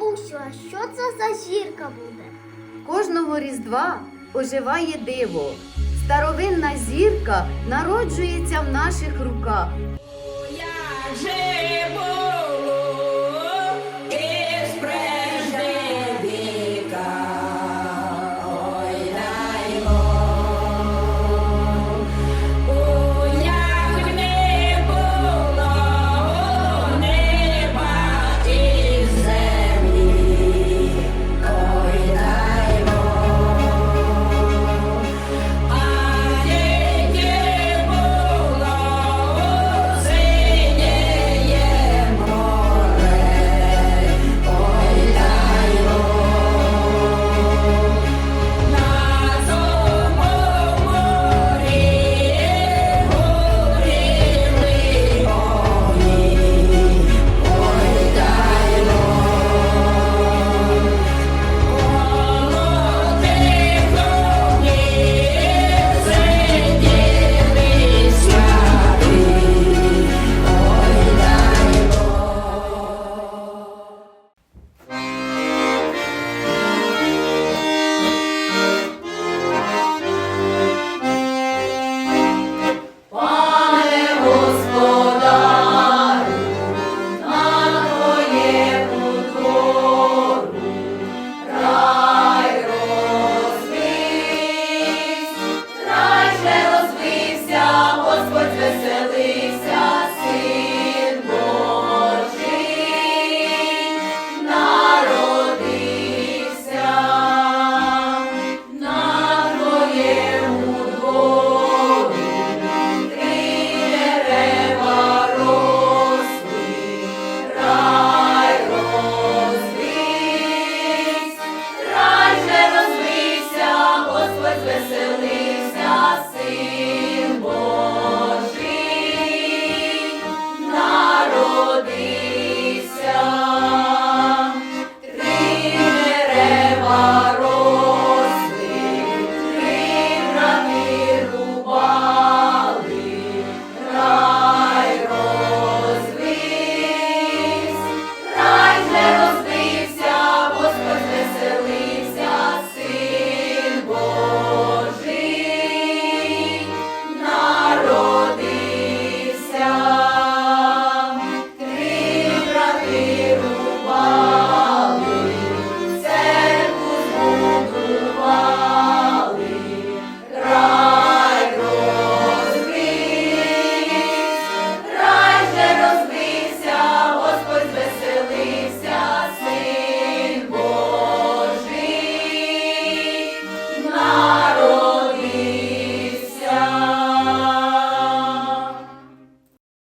Бабусю, а що це за зірка буде? Кожного різдва оживає диво. Старовинна зірка народжується в наших руках. Я живу!